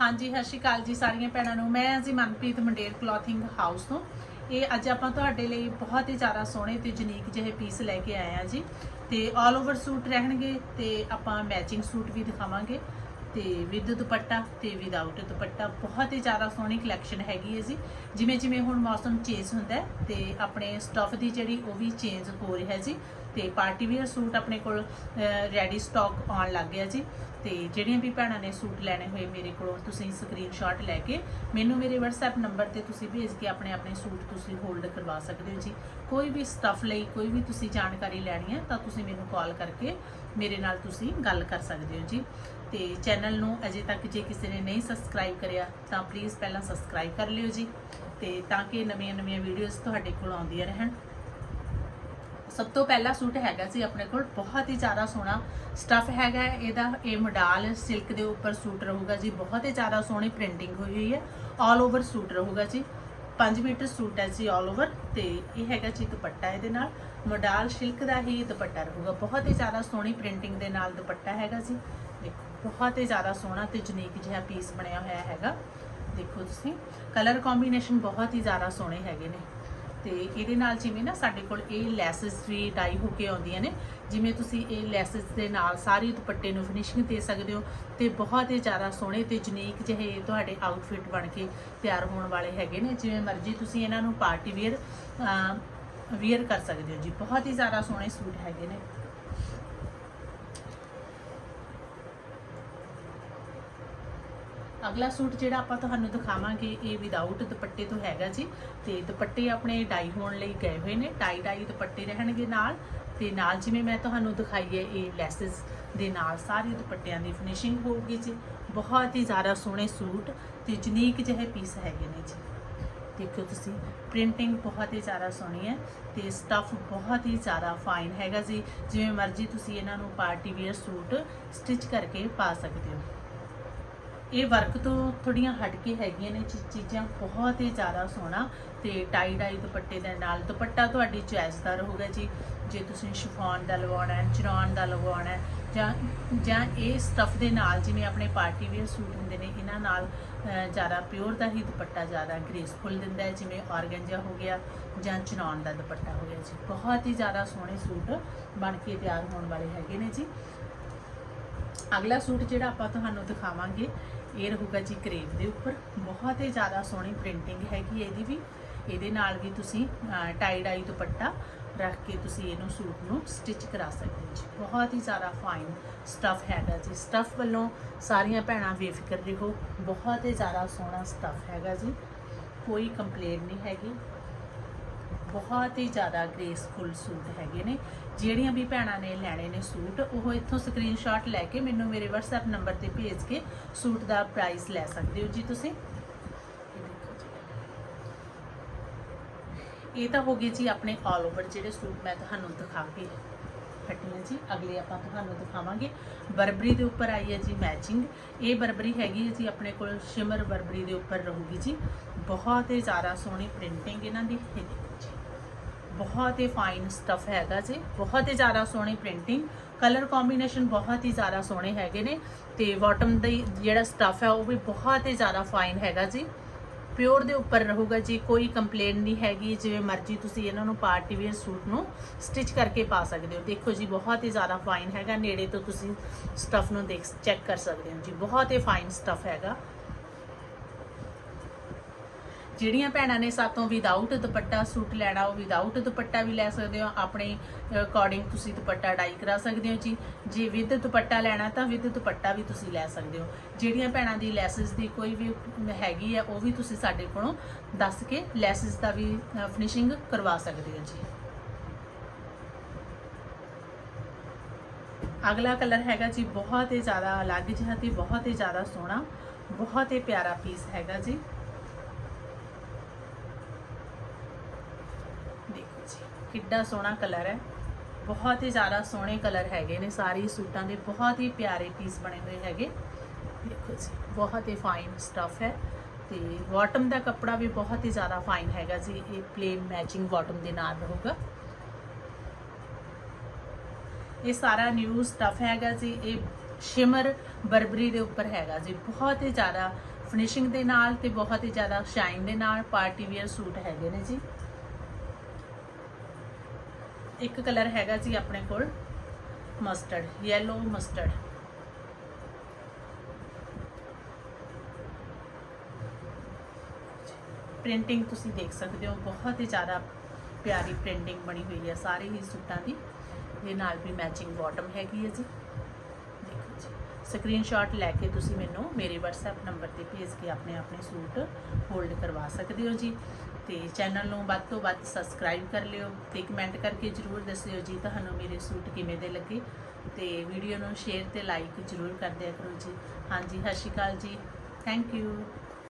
ਹਾਂਜੀ, ਸਤਿ ਸ਼੍ਰੀ ਅਕਾਲ ਜੀ ਸਾਰੀਆਂ ਭੈਣਾਂ ਨੂੰ। ਮੈਂ ਜੀ ਮਨਪ੍ਰੀਤ ਮੰਡੇਰ ਕਲੋਥਿੰਗ ਹਾਊਸ ਤੋਂ। ਇਹ ਅੱਜ ਆਪਾਂ ਤੁਹਾਡੇ ਲਈ ਬਹੁਤ ਹੀ ਜ਼ਿਆਦਾ ਸੋਹਣੇ ਤੇ ਯੂਨੀਕ ਜਿਹੇ ਪੀਸ ਲੈ ਕੇ ਆਏ ਆ ਜੀ। ਤੇ ਆਲ ਓਵਰ ਸੂਟ ਰਹਿਣਗੇ ਤੇ ਆਪਾਂ ਮੈਚਿੰਗ ਸੂਟ ਵੀ ਦਿਖਾਵਾਂਗੇ। ਤੇ ਵਿਦ ਦੁਪੱਟਾ ਤੇ ਵਿਦਆਊਟ ਦੁਪੱਟਾ, ਬਹੁਤ ਹੀ ਜ਼ਿਆਦਾ ਸੋਹਣੀ ਕਲੈਕਸ਼ਨ ਹੈਗੀ ਹੈ ਜੀ। ਜਿਵੇਂ ਜਿਵੇਂ ਹੁਣ ਮੌਸਮ ਚੇਂਜ ਹੁੰਦਾ ਹੈ ਤੇ ਆਪਣੇ ਸਟਫ ਦੀ ਜਿਹੜੀ ਉਹ ਵੀ ਚੇਂਜ ਹੋ ਰਿਹਾ ਜੀ। ਤੇ ਪਾਰਟੀ ਵੇਅਰ ਸੂਟ ਆਪਣੇ ਕੋਲ ਰੈਡੀ ਸਟਾਕ ਆਉਣ ਲੱਗ ਗਿਆ ਜੀ। ਤੇ ਜਿਹੜੀਆਂ ਵੀ ਭੈਣਾਂ ਨੇ ਸੂਟ ਲੈਣੇ ਹੋਏ ਮੇਰੇ ਕੋਲੋਂ, ਤੁਸੀਂ ਸਕਰੀਨਸ਼ਾਟ ਲੈ ਕੇ ਮੈਨੂੰ ਮੇਰੇ WhatsApp ਨੰਬਰ ਤੇ ਤੁਸੀਂ ਭੇਜ ਕੇ ਆਪਣੇ ਆਪਣੇ ਸੂਟ ਤੁਸੀਂ ਹੋਲਡ ਕਰਵਾ ਸਕਦੇ ਹੋ ਜੀ। ਕੋਈ ਵੀ ਸਟਫ ਲਈ, ਕੋਈ ਵੀ ਤੁਸੀਂ ਜਾਣਕਾਰੀ ਲੈਣੀ ਹੈ ਤਾਂ ਤੁਸੀਂ ਮੈਨੂੰ ਕਾਲ ਕਰਕੇ ਮੇਰੇ ਨਾਲ ਤੁਸੀਂ ਗੱਲ ਕਰ ਸਕਦੇ ਹੋ ਜੀ। ਤੇ ਚੈਨਲ ਨੂੰ ਅਜੇ ਤੱਕ ਜੇ ਕਿਸੇ ਨੇ ਨਹੀਂ ਸਬਸਕ੍ਰਾਈਬ ਕਰਿਆ, ਤਾਂ ਪਲੀਜ਼ ਪਹਿਲਾਂ ਸਬਸਕ੍ਰਾਈਬ ਕਰ ਲਿਓ ਜੀ ਤੇ ਤਾਂ ਕਿ ਨਵੀਆਂ-ਨਵੀਆਂ ਵੀਡੀਓਜ਼ ਤੁਹਾਡੇ ਕੋਲ ਆਉਂਦੀਆਂ ਰਹਿਣ। ਸਭ ਤੋਂ ਪਹਿਲਾ ਸੂਟ ਹੈਗਾ ਸੀ ਆਪਣੇ ਕੋਲ, ਬਹੁਤ ਹੀ ਜ਼ਿਆਦਾ ਸੋਹਣਾ ਸਟਫ ਹੈਗਾ ਇਹਦਾ ਇਹ ਮੋਡਲ ਸਿਲਕ ਦੇ ਉੱਪਰ ਸੂਟ ਰਹੂਗਾ ਜੀ, ਬਹੁਤ ਹੀ ਜ਼ਿਆਦਾ ਸੋਹਣੀ ਪ੍ਰਿੰਟਿੰਗ ਹੋਈ ਹੋਈ ਹੈ ਆਲ ਓਵਰ ਸੂਟ ਰਹੂਗਾ ਜੀ। 5 ਮੀਟਰ ਸੂਟ ਹੈ ਜੀ ਆਲ ਓਵਰ ਤੇ ਇਹ ਹੈਗਾ ਜੀ ਦੁਪੱਟਾ ਇਹਦੇ ਨਾਲ। ਮੋਡਲ ਸਿਲਕ ਦਾ ਹੀ ਦੁਪੱਟਾ ਰਹੂਗਾ, ਬਹੁਤ ਹੀ ਜ਼ਿਆਦਾ ਸੋਹਣੀ ਪ੍ਰਿੰਟਿੰਗ ਦੇ ਨਾਲ ਦੁਪੱਟਾ ਹੈਗਾ ਜੀ। ਦੇਖੋ। ਬਹੁਤ ਹੀ ਜ਼ਿਆਦਾ ਸੋਹਣਾ ਤੇ ਯੂਨੀਕ ਜਿਹਾ ਪੀਸ ਬਣਿਆ ਹੋਇਆ ਹੈਗਾ। ਦੇਖੋ ਤੁਸੀਂ ਕਲਰ ਕੰਬੀਨੇਸ਼ਨ ਬਹੁਤ ਹੀ ਜ਼ਿਆਦਾ ਸੋਹਣੇ ਹੈਗੇ ਨੇ। ਤੇ ਇਹਦੇ ਨਾਲ ਜਿਵੇਂ ਨਾ ਸਾਡੇ ਕੋਲ ਇਹ ਲੈਸਸ ਵੀ ਡਾਈ ਹੋ ਕੇ ਆਉਂਦੀਆਂ ਨੇ, ਜਿਵੇਂ ਤੁਸੀਂ ਇਹ ਲੈਸਸ ਦੇ ਨਾਲ ਸਾਰੀ ਦੁਪੱਟੇ ਨੂੰ ਫਿਨਿਸ਼ਿੰਗ ਦੇ ਸਕਦੇ ਹੋ ਤੇ ਬਹੁਤ ਹੀ ਜ਼ਿਆਦਾ ਸੋਹਣੇ ਤੇ ਯੂਨੀਕ ਜਿਹੇ ਤੁਹਾਡੇ ਆਊਟਫਿਟ ਬਣ ਕੇ ਤਿਆਰ ਹੋਣ ਵਾਲੇ ਹੈਗੇ ਨੇ। ਜਿਵੇਂ ਮਰਜ਼ੀ ਤੁਸੀਂ ਇਹਨਾਂ ਨੂੰ ਪਾਰਟੀ ਵੇਅਰ ਵੇਅਰ ਕਰ ਸਕਦੇ ਹੋ ਜੀ। ਬਹੁਤ ਹੀ ਜ਼ਿਆਦਾ ਸੋਹਣੇ ਸੂਟ ਹੈਗੇ ਨੇ। ਅਗਲਾ ਸੂਟ ਜਿਹੜਾ ਆਪਾਂ ਤੁਹਾਨੂੰ ਦਿਖਾਵਾਂਗੇ, ਇਹ ਵਿਦਆਊਟ ਦੁਪੱਟੇ ਤੋਂ ਹੈਗਾ ਜੀ। ਤੇ ਦੁਪੱਟੇ ਆਪਣੇ ਡਾਈ ਹੋਣ ਲਈ ਗਏ ਹੋਏ ਨੇ। ਟਾਈ ਡਾਈ ਦੁਪੱਟੇ ਰਹਿਣਗੇ ਨਾਲ। ਤੇ ਨਾਲ ਜਿਵੇਂ ਮੈਂ ਤੁਹਾਨੂੰ ਦਿਖਾਈ ਹੈ, ਇਹ ਲੈਸਸ ਦੇ ਨਾਲ ਸਾਰੇ ਦੁਪੱਟਿਆਂ ਦੀ ਫਿਨਿਸ਼ਿੰਗ ਹੋਊਗੀ ਜੀ। ਬਹੁਤ ਹੀ ਜ਼ਿਆਦਾ ਸੋਹਣੇ ਸੂਟ ਤੇ ਯੂਨੀਕ ਜਿਹੇ ਪੀਸ ਹੈਗੇ ਨੇ ਜੀ। ਦੇਖਿਓ ਤੁਸੀਂ ਪ੍ਰਿੰਟਿੰਗ ਬਹੁਤ ਹੀ ਜ਼ਿਆਦਾ ਸੋਹਣੀ ਹੈ ਤੇ ਸਟਫ ਬਹੁਤ ਹੀ ਜ਼ਿਆਦਾ ਫਾਈਨ ਹੈਗਾ ਜੀ। ਜਿਵੇਂ ਮਰਜ਼ੀ ਤੁਸੀਂ ਇਹਨਾਂ ਨੂੰ ਪਾਰਟੀ ਵੇਅਰ ਸੂਟ ਸਟਿਚ ਕਰਕੇ ਪਾ ਸਕਦੇ ਹੋ। ਇਹ ਵਰਕ ਤੋਂ ਥੋੜੀਆਂ ਹਟ ਕੇ ਹੈਗੀਆਂ ਨੇ ਚੀਜ਼ਾਂ ਬਹੁਤ ਹੀ ਜ਼ਿਆਦਾ ਸੋਹਣਾ ਤੇ ਟਾਈ ਡਾਈ ਦੁਪੱਟੇ ਦੇ ਨਾਲ ਦੁਪੱਟਾ ਤੁਹਾਡੀ ਚੋਇਸ ਦਾ ਰਹੂਗਾ ਜੀ। ਜੇ ਤੁਸੀਂ ਸ਼ਿਫੋਨ ਦਾ ਲਵਾਉਣਾ ਹੈ ਚਿਰਾਨ ਦਾ ਲਵਾਉਣਾ ਹੈ, ਜਾਂ ਜਾਂ ਇਹ ਸਟਫ ਦੇ ਨਾਲ ਜਿਵੇਂ ਆਪਣੇ ਪਾਰਟੀ ਵੇਅਰ ਸੂਟ ਹੁੰਦੇ ਨੇ, ਇਹਨਾਂ ਨਾਲ ਜ਼ਿਆਦਾ ਪਿਓਰ ਦਾ ਹੀ ਦੁਪੱਟਾ ਜ਼ਿਆਦਾ ਗ੍ਰੇਸਫੁਲ ਦਿੰਦਾ ਹੈ, ਜਿਵੇਂ ਆਰਗੈਂਜਾ ਹੋ ਗਿਆ ਜਾਂ ਚਿਨਾਨ ਦਾ ਦੁਪੱਟਾ ਹੋ ਗਿਆ ਜੀ। ਬਹੁਤ ਹੀ ਜ਼ਿਆਦਾ ਸੋਹਣੇ ਸੂਟ ਬਣ ਕੇ ਤਿਆਰ ਹੋਣ ਵਾਲੇ ਹੈਗੇ ਨੇ ਜੀ। ਅਗਲਾ ਸੂਟ ਜਿਹੜਾ ਆਪਾਂ ਤੁਹਾਨੂੰ ਦਿਖਾਵਾਂਗੇ, ਇਹ ਰਹੂਗਾ ਜੀ ਕਰੇਪ ਦੇ ਉੱਪਰ। ਬਹੁਤ ਹੀ ਜ਼ਿਆਦਾ ਸੋਹਣੀ ਪ੍ਰਿੰਟਿੰਗ ਹੈਗੀ ਇਹਦੀ ਵੀ। ਇਹਦੇ ਨਾਲ ਵੀ ਤੁਸੀਂ ਟਾਈ ਡਾਈ ਦੁਪੱਟਾ ਰੱਖ ਕੇ ਤੁਸੀਂ ਇਹਨੂੰ ਸੂਟ ਨੂੰ ਸਟਿਚ ਕਰਾ ਸਕਦੇ ਹੋ ਜੀ। ਬਹੁਤ ਹੀ ਜ਼ਿਆਦਾ ਫਾਈਨ ਸਟਫ ਹੈਗਾ ਜੀ। ਸਟਫ ਵੱਲੋਂ ਸਾਰੀਆਂ ਭੈਣਾਂ ਬੇਫਿਕਰ ਰਹੋ। ਬਹੁਤ ਹੀ ਜ਼ਿਆਦਾ ਸੋਹਣਾ ਸਟਫ ਹੈਗਾ ਜੀ। ਕੋਈ ਕੰਪਲੇਂਟ ਨਹੀਂ ਹੈਗੀ। ਬਹੁਤ ਹੀ ਜ਼ਿਆਦਾ ਗ੍ਰੇਸਫੁਲ ਸੂਟ ਹੈਗੇ ਨੇ। ਜਿਹੜੀਆਂ ਵੀ ਭੈਣਾਂ ਨੇ ਲੈਣੇ ਨੇ ਸੂਟ, ਉਹ ਇੱਥੋਂ ਸਕਰੀਨਸ਼ਾਟ ਲੈ ਕੇ ਮੈਨੂੰ ਮੇਰੇ WhatsApp ਨੰਬਰ ਤੇ ਭੇਜ ਕੇ ਸੂਟ ਦਾ ਪ੍ਰਾਈਸ ਲੈ ਸਕਦੇ ਹੋ ਜੀ ਤੁਸੀਂ। ਇਹ ਦੇਖੋ ਜੀ। ਇਹ ਤਾਂ ਹੋ ਗਏ ਜੀ ਆਪਣੇ ਆਲ ਓਵਰ ਜਿਹੜੇ ਸੂਟ ਮੈਂ ਤੁਹਾਨੂੰ ਦਿਖਾ ਕੇ ਹਟੀਆਂ ਜੀ। ਅਗਲੇ ਆਪਾਂ ਤੁਹਾਨੂੰ ਦਿਖਾਵਾਂਗੇ। ਬਰਬਰੀ ਦੇ ਉੱਪਰ ਆਈ ਹੈ ਜੀ ਮੈਚਿੰਗ ਇਹ ਬਰਬਰੀ ਹੈਗੀ ਹੈ ਜੀ ਆਪਣੇ ਕੋਲ ਸ਼ਿਮਰ ਬਰਬਰੀ ਦੇ ਉੱਪਰ ਰਹੂਗੀ ਜੀ। ਬਹੁਤ ਹੀ ਜ਼ਿਆਦਾ ਸੋਹਣੀ ਪ੍ਰਿੰਟਿੰਗ ਇਹਨਾਂ ਦੀ। ਹੈਗੀ ਬਹੁਤ ਹੀ ਫਾਈਨ ਸਟਫ ਹੈਗਾ ਜੀ। ਬਹੁਤ ਹੀ ਜ਼ਿਆਦਾ ਸੋਹਣੀ ਪ੍ਰਿੰਟਿੰਗ ਕਲਰ ਕੰਬੀਨੇਸ਼ਨ ਬਹੁਤ ਹੀ ਜ਼ਿਆਦਾ ਸੋਹਣੇ ਹੈਗੇ ਨੇ ਤੇ ਬਾਟਮ ਦਾ ਜਿਹੜਾ ਸਟਫ ਹੈ ਉਹ ਵੀ ਬਹੁਤ ਹੀ ਜ਼ਿਆਦਾ ਫਾਈਨ ਹੈਗਾ ਜੀ। ਪਿਓਰ ਦੇ ਉੱਪਰ ਰਹੂਗਾ ਜੀ, ਕੋਈ ਕੰਪਲੇਨ ਨਹੀਂ ਹੈਗੀ, ਜਿਵੇਂ ਮਰਜ਼ੀ ਤੁਸੀਂ ਇਹਨਾਂ ਨੂੰ ਪਾਰਟੀ ਵੇਅਰ ਸੂਟ ਨੂੰ ਸਟਿਚ ਕਰਕੇ ਪਾ ਸਕਦੇ ਹੋ। ਦੇਖੋ ਜੀ, ਬਹੁਤ ਹੀ ਜ਼ਿਆਦਾ ਫਾਈਨ ਹੈਗਾ, ਨੇੜੇ ਤੋਂ ਤੁਸੀਂ ਸਟਫ ਨੂੰ ਦੇਖ ਚੈੱਕ ਕਰ ਸਕਦੇ ਹੋ ਜੀ। ਬਹੁਤ ਹੀ ਫਾਈਨ ਸਟਫ ਹੈਗਾ। ਜਿਹੜੀਆਂ ਭੈਣਾਂ ਨੇ ਸਾਤੋਂ ਵਿਦਆਊਟ ਦੁਪੱਟਾ ਸੂਟ ਲੈਣਾ, ਉਹ ਵਿਦਆਊਟ ਦੁਪੱਟਾ ਵੀ ਲੈ ਸਕਦੇ ਹੋ। ਆਪਣੇ ਅਕੋਰਡਿੰਗ ਤੁਸੀਂ ਦੁਪੱਟਾ ਡਾਈ ਕਰਾ ਸਕਦੇ ਹੋ ਜੀ। ਜੇ ਵਿਦ ਦੁਪੱਟਾ ਲੈਣਾ ਤਾਂ ਵਿਦ ਦੁਪੱਟਾ ਵੀ ਤੁਸੀਂ ਲੈ ਸਕਦੇ ਹੋ। ਜਿਹੜੀਆਂ ਭੈਣਾਂ ਦੀ ਲੈਸਸ ਦੀ ਕੋਈ ਵੀ ਹੈਗੀ ਹੈ ਉਹ ਵੀ ਤੁਸੀਂ ਸਾਡੇ ਕੋਲੋਂ ਦੱਸ ਕੇ ਲੈਸਸ ਦਾ ਵੀ ਫਿਨਿਸ਼ਿੰਗ ਕਰਵਾ ਸਕਦੇ ਹੋ ਜੀ। ਅਗਲਾ ਕਲਰ ਹੈਗਾ ਜੀ, ਬਹੁਤ ਹੀ ਜ਼ਿਆਦਾ ਅਲੱਗ ਜਿਹਾ ਤੇ ਬਹੁਤ ਹੀ ਜ਼ਿਆਦਾ ਸੋਹਣਾ, ਬਹੁਤ ਹੀ ਪਿਆਰਾ ਪੀਸ ਹੈਗਾ ਜੀ ਦੇਖੋ ਜੀ ਕਿੱਡਾ ਸੋਹਣਾ ਕਲਰ ਹੈ। ਬਹੁਤ ਹੀ ਜ਼ਿਆਦਾ ਸੋਹਣੇ ਕਲਰ ਹੈਗੇ ਨੇ ਸਾਰੇ ਸੂਟਾਂ ਦੇ, ਬਹੁਤ ਹੀ ਪਿਆਰੇ ਪੀਸ ਬਣੇ ਹੋਏ ਹੈਗੇ। ਦੇਖੋ ਜੀ, ਬਹੁਤ ਹੀ ਫਾਈਨ ਸਟਫ ਹੈ ਤੇ ਬਾਟਮ ਦਾ ਕੱਪੜਾ ਵੀ ਬਹੁਤ ਹੀ ਜ਼ਿਆਦਾ ਫਾਈਨ ਹੈਗਾ ਜੀ, ਇਹ ਪਲੇਨ ਮੈਚਿੰਗ ਬਾਟਮ ਦੇ ਨਾਲ ਰਹੂਗਾ। ਇਹ ਸਾਰਾ ਨਿਊ ਸਟਫ ਹੈਗਾ ਜੀ, ਇਹ ਸ਼ਿਮਰ ਬਰਬਰੀ ਦੇ ਉੱਪਰ ਹੈਗਾ ਜੀ। ਬਹੁਤ ਹੀ ਜ਼ਿਆਦਾ ਫਿਨਿਸ਼ਿੰਗ ਦੇ ਨਾਲ ਤੇ ਬਹੁਤ ਹੀ ਜ਼ਿਆਦਾ ਸ਼ਾਈਨ ਦੇ ਨਾਲ ਪਾਰਟੀ ਵੇਅਰ ਸੂਟ ਹੈਗੇ ਨੇ ਜੀ। ਇੱਕ ਕਲਰ ਹੈਗਾ ਜੀ ਆਪਣੇ ਕੋਲ ਮਸਟਰਡ ਯੈਲੋ ਮਸਟਰਡ ਪ੍ਰਿੰਟਿੰਗ ਤੁਸੀਂ ਦੇਖ ਸਕਦੇ ਹੋ, ਬਹੁਤ ਹੀ ਜ਼ਿਆਦਾ ਪਿਆਰੀ ਪ੍ਰਿੰਟਿੰਗ ਬਣੀ ਹੋਈ ਹੈ ਸਾਰੇ ਹੀ ਸੂਟਾਂ ਦੀ। ਇਹ ਨਾਲ ਵੀ ਮੈਚਿੰਗ ਬਾਟਮ ਹੈਗੀ ਹੈ ਜੀ। ਦੇਖੋ ਜੀ ਸਕਰੀਨਸ਼ਾਟ ਲੈ ਕੇ ਤੁਸੀਂ ਮੈਨੂੰ ਮੇਰੇ WhatsApp ਨੰਬਰ ਤੇ ਭੇਜ ਕੇ ਆਪਣੇ ਆਪਣੇ ਸੂਟ ਹੋਲਡ ਕਰਵਾ ਸਕਦੇ ਹੋ ਜੀ। ਤੇ ਚੈਨਲ ਨੂੰ ਵੱਧ ਤੋਂ ਵੱਧ ਸਬਸਕ੍ਰਾਈਬ ਕਰ ਲਿਓ ਤੇ ਕਮੈਂਟ ਕਰਕੇ ਜਰੂਰ ਦੱਸਿਓ ਜੀ ਤੁਹਾਨੂੰ ਮੇਰੇ ਸੂਟ ਕਿਵੇਂ ਦੇ ਲੱਗੇ ਤੇ ਵੀਡੀਓ ਨੂੰ ਸ਼ੇਅਰ ਤੇ ਲਾਈਕ ਜਰੂਰ ਕਰ ਦਿਆ ਕਰੋ ਜੀ। ਹਾਂਜੀ, ਸਤਿ ਸ਼੍ਰੀ ਅਕਾਲ ਜੀ। Thank you